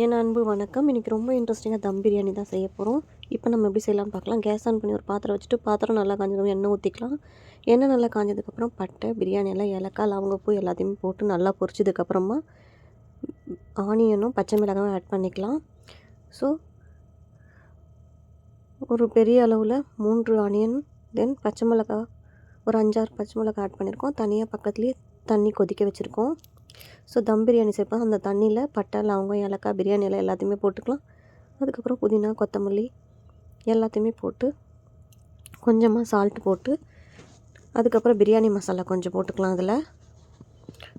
என் அன்பு வணக்கம். இன்றைக்கி ரொம்ப இன்ட்ரெஸ்டிங்காக தம் பிரியாணி தான் செய்ய போகிறோம் இப்போ நம்ம எப்படி செய்யலாம்னு பார்க்கலாம். கேஸ் ஆன் பண்ணி ஒரு பாத்திரம் வச்சுட்டு பாத்திரம் நல்லா காஞ்சதும் எண்ணெய் ஊற்றிக்கலாம் எண்ணெய் நல்லா காஞ்சதுக்கப்புறம் பட்டை பிரியாணி எல்லாம் ஏலக்காய் லவங்கப்பூ எல்லாத்தையுமே போட்டு நல்லா பொரிச்சதுக்கப்புறமா ஆனியனும் பச்சை மிளகாயும் ஆட் பண்ணிக்கலாம். ஸோ ஒரு பெரிய அளவில் மூன்று ஆனியன் தென் பச்சை மிளகா ஒரு அஞ்சாறு பச்சை மிளகா ஆட் பண்ணியிருக்கோம் தனியாக பக்கத்துலேயே தண்ணி கொதிக்க வச்சுருக்கோம். ஸோ தம் பிரியாணி சேர்ப்போம் அந்த தண்ணியில் பட்டை லவங்கம் ஏலக்காய் பிரியாணி எல்லாம் எல்லாத்தையுமே போட்டுக்கலாம். அதுக்கப்புறம் புதினா கொத்தமல்லி எல்லாத்தையுமே போட்டு கொஞ்சமாக சால்ட் போட்டு அதுக்கப்புறம் பிரியாணி மசாலா கொஞ்சம் போட்டுக்கலாம் அதில்.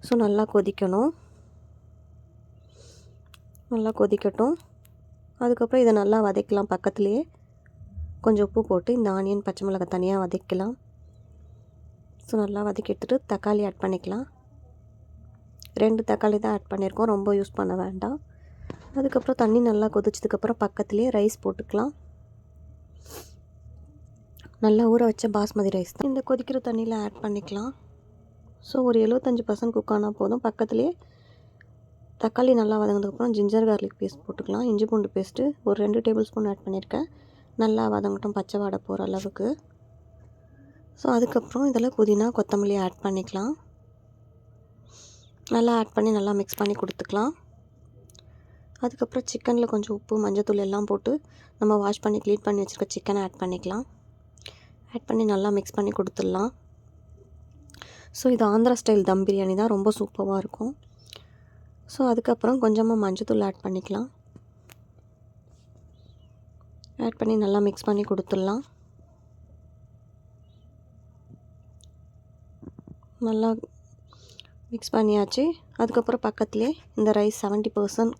ஸோ நல்லா கொதிக்கணும். நல்லா கொதிக்கட்டும். அதுக்கப்புறம் இதை நல்லா வதக்கலாம் பக்கத்துலேயே. கொஞ்சம் உப்பு போட்டு இந்த ஆனியன் பச்சை மிளகாய் தனியாக வதக்கலாம். ஸோ நல்லா வதக்கி எடுத்துகிட்டு தக்காளி ஆட் பண்ணிக்கலாம். ரெண்டு தக்காளி தான் ஆட் பண்ணியிருக்கோம். ரொம்ப யூஸ் பண்ண வேண்டாம். அதுக்கப்புறம் தண்ணி நல்லா கொதிச்சதுக்கப்புறம் பக்கத்துலேயே ரைஸ் போட்டுக்கலாம். நல்லா ஊற வச்ச பாஸ்மதி ரைஸ் தான். இந்த கொதிக்கிற தண்ணியில் ஆட் பண்ணிக்கலாம். ஸோ ஒரு எழுபத்தஞ்சி பர்சன்ட் குக் ஆனால் போதும். பக்கத்துலேயே தக்காளி நல்லா வதங்கினதுக்கப்புறம் ஜிஞ்சர் கார்லிக் பேஸ்ட் போட்டுக்கலாம். இஞ்சி பூண்டு பேஸ்ட்டு ஒரு ரெண்டு டேபிள் ஸ்பூன் ஆட் பண்ணியிருக்கேன். நல்லா வதங்கட்டும் பச்சை வாடை போகிற அளவுக்கு. ஸோ அதுக்கப்புறம் இதில் புதினா கொத்தமல்லி ஆட் பண்ணிக்கலாம். நல்லா ஆட் பண்ணி நல்லா மிக்ஸ் பண்ணி கொடுத்துக்கலாம். அதுக்கப்புறம் சிக்கனில் கொஞ்சம் உப்பு மஞ்சத்தூள் எல்லாம் போட்டு நம்ம வாஷ் பண்ணி க்ளீன் பண்ணி வச்சுருக்க சிக்கனை ஆட் பண்ணிக்கலாம். ஆட் பண்ணி நல்லா மிக்ஸ் பண்ணி கொடுத்துடலாம். ஸோ இது ஆந்திரா ஸ்டைல் தம் பிரியாணி தான். ரொம்ப சூப்பராக இருக்கும். ஸோ அதுக்கப்புறம் கொஞ்சமாக மஞ்சத்தூள் ஆட் பண்ணிக்கலாம். ஆட் பண்ணி நல்லா மிக்ஸ் பண்ணி கொடுத்துடலாம். நல்லா மிக்ஸ் பண்ணியாச்சு. அதுக்கப்புறம் பக்கத்துலேயே இந்த ரைஸ் செவன்ட்டி பர்சன்ட்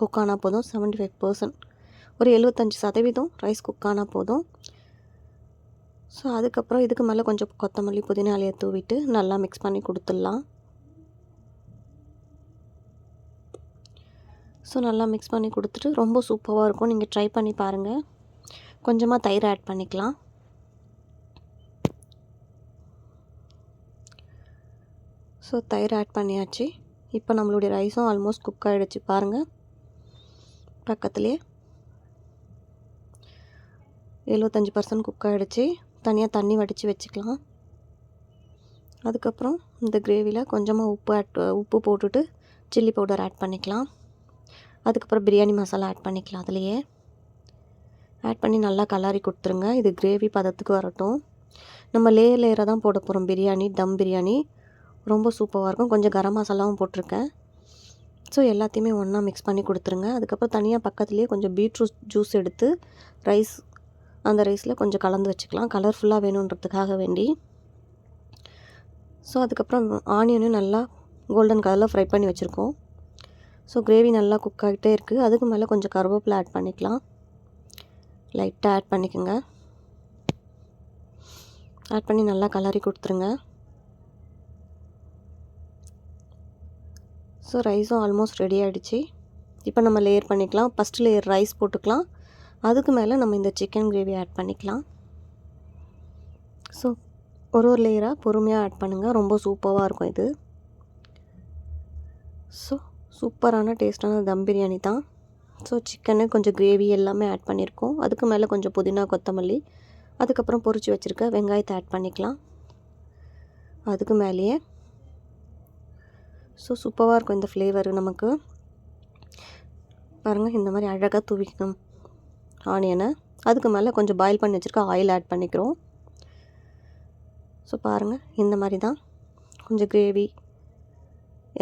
குக் ஆனால் போதும். செவன்ட்டி ஃபைவ் பர்சன்ட் ஒரு எழுபத்தஞ்சி சதவீதம் ரைஸ் குக் ஆனால் போதும். ஸோ அதுக்கப்புறம் இதுக்கு மேலே கொஞ்சம் கொத்தமல்லி புதினா இலையை தூவிட்டு நல்லா மிக்ஸ் பண்ணி கொடுத்துடலாம். ஸோ நல்லா மிக்ஸ் பண்ணி கொடுத்துட்டு ரொம்ப சூப்பராக இருக்கும். நீங்கள் ட்ரை பண்ணி பாருங்கள் கொஞ்சமாக தயிர் ஆட் பண்ணிக்கலாம். ஸோ தயிர் ஆட் பண்ணியாச்சு. இப்போ நம்மளுடைய ரைஸும் ஆல்மோஸ்ட் குக் ஆகிடுச்சு பாருங்கள் பக்கத்துலேயே எழுபத்தஞ்சி பர்சன்ட் குக் ஆகிடுச்சு தனியாக தண்ணி வடித்து வச்சுக்கலாம். அதுக்கப்புறம் இந்த கிரேவியில் கொஞ்சமாக உப்பு ஆட் உப்பு போட்டுட்டு சில்லி பவுடர் ஆட் பண்ணிக்கலாம். அதுக்கப்புறம் பிரியாணி மசாலா ஆட் பண்ணிக்கலாம் அதுலேயே. ஆட் பண்ணி நல்லா கலாரி கொடுத்துருங்க. இது கிரேவி பதத்துக்கு வரட்டும். நம்ம லேயர் லேயராக தான் போட போகிறோம் பிரியாணி தம் பிரியாணி. ரொம்ப சூப்பராக இருக்கும். கொஞ்சம் கரம் மசாலாவும் போட்டிருக்கேன். ஸோ எல்லாத்தையுமே ஒன்றா மிக்ஸ் பண்ணி கொடுத்துருங்க. அதுக்கப்புறம் தனியாக பக்கத்துலேயே கொஞ்சம் பீட்ரூட் ஜூஸ் எடுத்து ரைஸ் அந்த ரைஸில் கொஞ்சம் கலந்து வச்சுக்கலாம். கலர்ஃபுல்லாக வேணுன்றதுக்காக வேண்டி. ஸோ அதுக்கப்புறம் ஆனியனும் நல்லா கோல்டன் கலரில் ஃப்ரை பண்ணி வச்சுருக்கோம். ஸோ கிரேவி நல்லா குக் ஆகிட்டே இருக்குது அதுக்கு மேலே கொஞ்சம் கருவேப்பிலை ஆட் பண்ணிக்கலாம். லைட்டாக ஆட் பண்ணிக்கோங்க. ஆட் பண்ணி நல்லா கலரி கொடுத்துருங்க. ஸோ ரைஸும் ஆல்மோஸ்ட் ரெடி ஆகிடுச்சு இப்போ நம்ம லேயர் பண்ணிக்கலாம். ஃபஸ்ட்டு லேயர் ரைஸ் போட்டுக்கலாம். அதுக்கு மேலே நம்ம இந்த சிக்கன் கிரேவி ஆட் பண்ணிக்கலாம். ஸோ ஒரு ஒரு லேயராக பொறுமையாக ஆட் பண்ணுங்கள் ரொம்ப சூப்பராக இருக்கும் இது. ஸோ சூப்பரான டேஸ்ட்டான தம் பிரியாணி தான். ஸோ சிக்கனு கொஞ்சம் கிரேவி எல்லாமே ஆட் பண்ணியிருக்கோம் அதுக்கு மேலே கொஞ்சம் புதினா கொத்தமல்லி அதுக்கப்புறம் பொரிச்சு வச்சுருக்க வெங்காயத்தை ஆட் பண்ணிக்கலாம். அதுக்கு மேலேயே ஸோ சூப்பராக இருக்கும் இந்த ஃப்ளேவர் நமக்கு. பாருங்கள் இந்த மாதிரி அழகாக தூவிக்கணும். ஆனியனை அதுக்கு மேலே கொஞ்சம் பாயில் பண்ணி வச்சுருக்க ஆயில் ஆட் பண்ணிக்கிறோம். ஸோ பாருங்கள் இந்த மாதிரி தான் கொஞ்சம் கிரேவி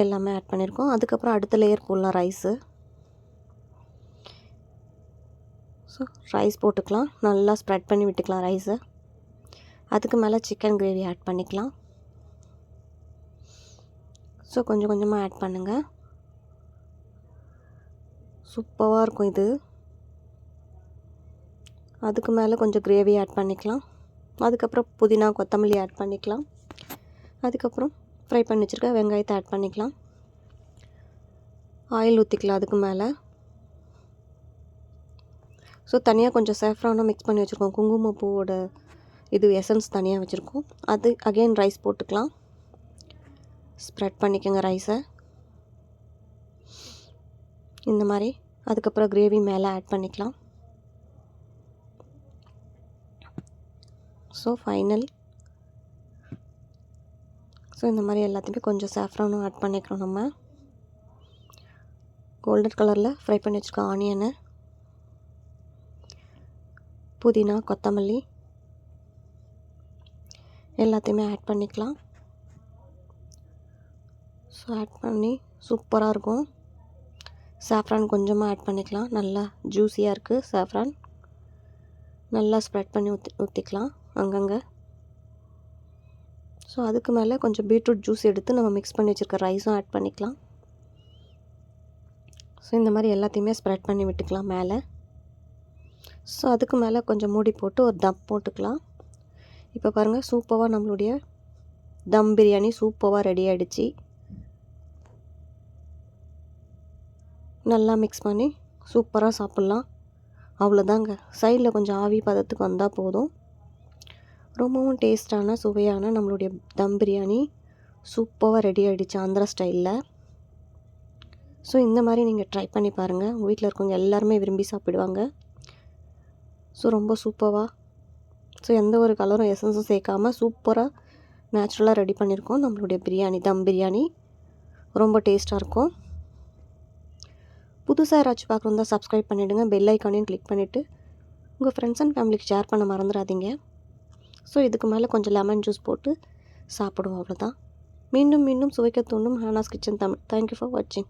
எல்லாமே ஆட் பண்ணியிருக்கோம் அதுக்கப்புறம் அடுத்த லேயர் போடலாம் ரைஸு ஸோ ரைஸ் போட்டுக்கலாம். நல்லா ஸ்ப்ரெட் பண்ணி விட்டுக்கலாம் ரைஸை அதுக்கு மேலே சிக்கன் கிரேவி ஆட் பண்ணிக்கலாம். ஸோ கொஞ்சம் கொஞ்சமாக ஆட் பண்ணுங்கள் சூப்பராக இருக்கும் இது. அதுக்கு மேலே கொஞ்சம் கிரேவி ஆட் பண்ணிக்கலாம். அதுக்கப்புறம் புதினா கொத்தமல்லி ஆட் பண்ணிக்கலாம். அதுக்கப்புறம் ஃப்ரை பண்ணி வச்சுருக்க வெங்காயத்தை ஆட் பண்ணிக்கலாம். ஆயில் ஊற்றிக்கலாம் அதுக்கு மேலே. ஸோ தனியாக கொஞ்சம் சேஃப்ரானாக மிக்ஸ் பண்ணி வச்சுருக்கோம். குங்குமப்பூவோட இது எசன்ஸ் தனியாக வச்சுருக்கோம். அது அகெயின் ரைஸ் போட்டுக்கலாம். ஸ்ப்ரெட் பண்ணிக்கோங்க ரைஸை இந்த மாதிரி அதுக்கப்புறம் கிரேவி மேலே ஆட் பண்ணிக்கலாம். ஸோ ஃபைனல் ஸோ இந்த மாதிரி எல்லாத்தையுமே கொஞ்சம் சாஃப்ரானும் ஆட் பண்ணிக்கிறோம் நம்ம. கோல்டன் கலரில் ஃப்ரை பண்ணி வச்சுருக்க ஆனியனை புதினா கொத்தமல்லி. எல்லாத்தையுமே ஆட் பண்ணிக்கலாம். ஸோ ஆட் பண்ணி சூப்பராக இருக்கும். சாஃப்ரான் கொஞ்சமாக ஆட் பண்ணிக்கலாம். நல்லா ஜூஸியாக இருக்குது சாஃப்ரான் நல்லா ஸ்ப்ரெட் பண்ணி ஊற்றி ஊற்றிக்கலாம் அங்கங்கே. ஸோ அதுக்கு மேலே கொஞ்சம் பீட்ரூட் ஜூஸ் எடுத்து நம்ம மிக்ஸ் பண்ணி வச்சுருக்க ரைஸும் ஆட் பண்ணிக்கலாம். ஸோ இந்த மாதிரி எல்லாத்தையுமே ஸ்ப்ரெட் பண்ணி விட்டுக்கலாம் மேலே. ஸோ அதுக்கு மேலே கொஞ்சம் மூடி போட்டு ஒரு தம் போட்டுக்கலாம். இப்போ பாருங்கள் சூப்பராக நம்மளுடைய தம் பிரியாணி சூப்பராக ரெடி ஆகிடுச்சி நல்லா மிக்ஸ் பண்ணி சூப்பராக சாப்பிட்லாம். அவ்வளோதாங்க சைடில் கொஞ்சம் ஆவி பதத்துக்கு வந்தால் போதும். ரொம்பவும் டேஸ்டான சுவையான நம்மளுடைய தம் பிரியாணி சூப்பராக ரெடி ஆகிடுச்சு ஆந்திரா ஸ்டைலில் ஸோ இந்த மாதிரி நீங்கள் ட்ரை பண்ணி பாருங்கள் உங்கள் வீட்டில் இருக்கவங்க எல்லாருமே விரும்பி சாப்பிடுவாங்க. ஸோ ரொம்ப சூப்பராக ஸோ எந்த ஒரு கலரும் எசன்ஸும் சேர்க்காம சூப்பராக நேச்சுரலாக ரெடி பண்ணியிருக்கோம் நம்மளுடைய பிரியாணி தம் பிரியாணி. ரொம்ப டேஸ்ட்டாக இருக்கும். புதுசாக யாராச்சும் பார்க்குறதா சப்ஸ்கிரைப் பண்ணிவிடுங்க பெல் ஐக்கானையும் கிளிக் பண்ணிவிட்டு உங்கள் ஃப்ரெண்ட்ஸ் அண்ட் ஃபேமிலிக்கு ஷேர் பண்ண மறந்துடாதீங்க. ஸோ இதுக்கு மேலே கொஞ்சம் லெமன் ஜூஸ் போட்டு சாப்பிடுவோம் அவ்வளோதான் மீண்டும் மீண்டும் சுவைக்க தூண்டும் Hana's kitchen Tamil. Thank you for வாட்சிங்